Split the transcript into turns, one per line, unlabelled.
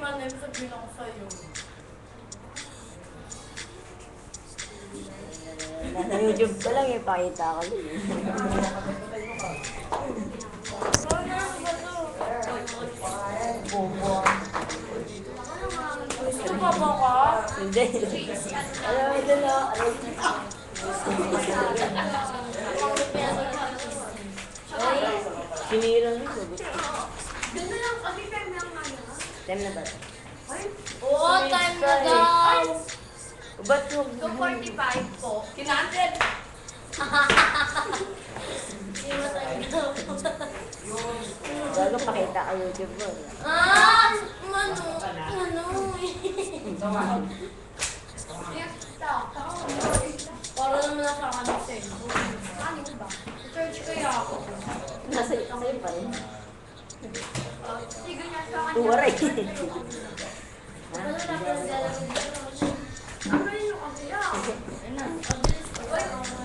Na si Manel, sabihin ako sa'yo.
Nasa YouTube ko lang eh, pakita ko lang.
Oo na, ba to? Gusto pa ba ka?
Hindi. Alam mo ito na, alam mo. Sinira mo sagot.
Ganda lang, kasi time lang nga yun.
Time na ba?
Oo, time na daw.
Ba't mo?
245 po. Kinanted.
Hindi mo time daw.
Bago pakita ka YouTube mo.
Ah! Mano? Ano? Para naman nasa akin yung cellphone.
Ano ba?
Search kaya ako.
Nasa sa'yo pa rin.
Sige sa.
Tuwaray.
Ha?